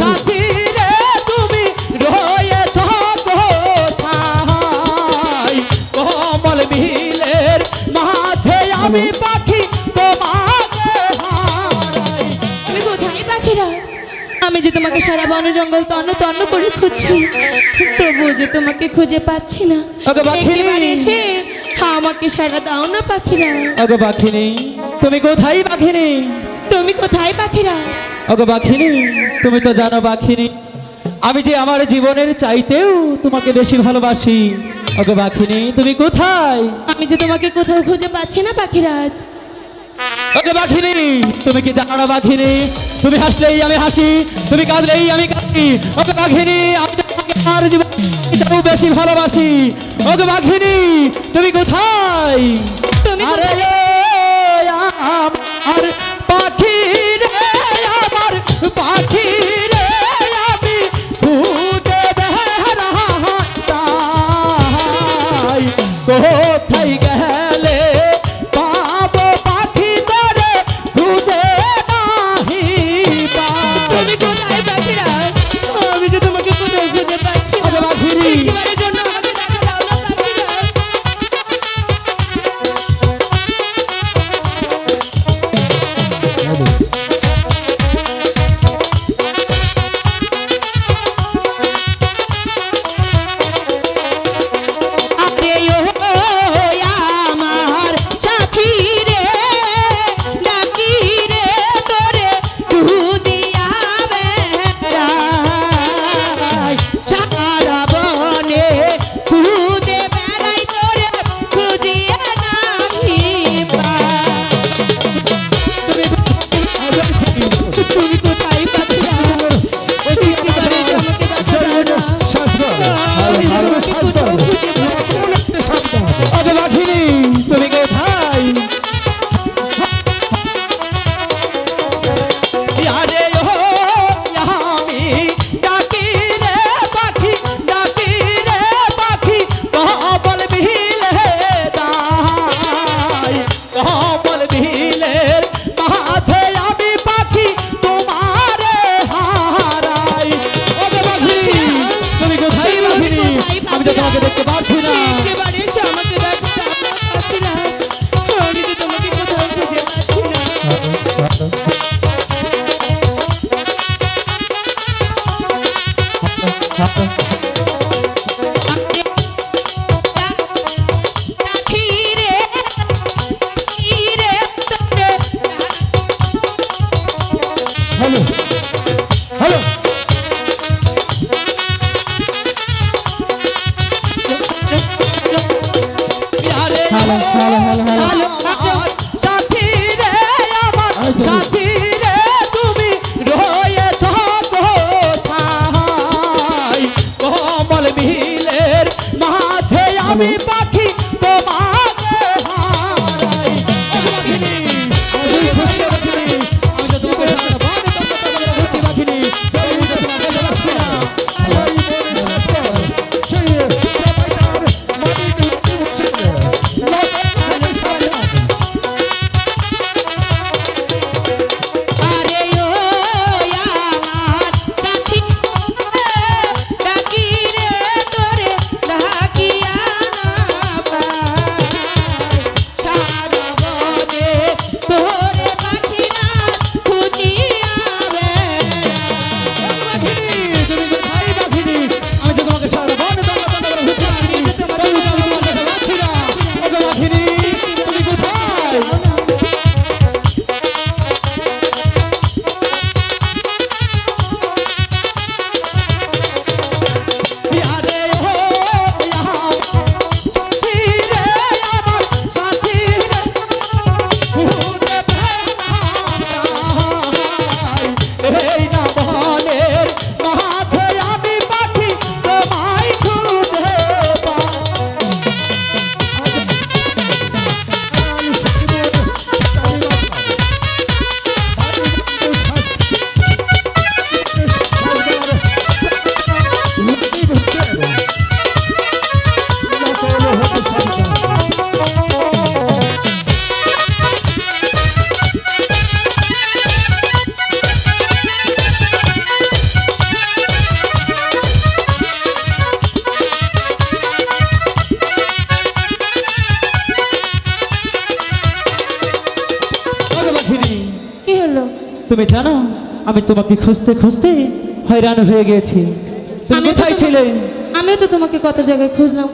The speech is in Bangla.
সাথী রে তুমি রয়েছ কোথায়? কমল বিলের মাঝে আমি পাখি তুমি কোথায় পাখিরা? আমি যে তোমাকে সারা বন জঙ্গল তন্ন তন্ন করে খুঁজছি তবুও যে তোমাকে খুঁজে পাচ্ছি না। এসে আমাকে সারা দাও না পাখিরা। ওগো পাখিনি তুমি কোথায় পাখিনি তুমি কোথায় পাখিরা? ওগো পাখিনি তুমি তো জানো পাখিনি আমি যে আমার জীবনের চাইতেও তোমাকে বেশি ভালোবাসি। ওগো পাখিনি তুমি কোথায়? আমি যে তোমাকে কোথাও খুঁজে পাচ্ছি না পাখিরাজ। ওকে বাঘিনী তুমি কি জানো না বাঘিনী? তুমি হাসলেই আমি হাসি তুমি কাঁদলেই আমি কাঁদি। ওকে বাঘিনী আমি তোমাকে আমার জীবন বেশি ভালোবাসি। ওকে বাঘিনী তুমি কোথায়? তুমি পাখি Baby. পাখিনি কি হলো? তুমি জানো আমি তোমাকে খুঁজতে খুঁজতে হয়রান হয়ে গেছি তুমি কোথায় ছিলে? আমিও তো তোমাকে কত জায়গায় খুঁজলাম।